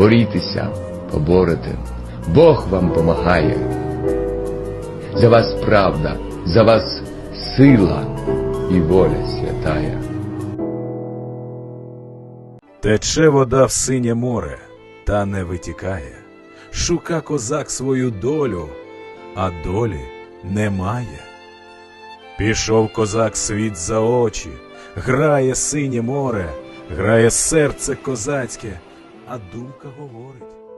борітеся, поборете. Бог вам помагає. За вас правда, за вас сила і воля святая. Тече вода в синє море, та не витікає. Шука козак свою долю, а долі немає. Пішов козак світ за очі, грає синє море, грає серце козацьке, а думка говорить.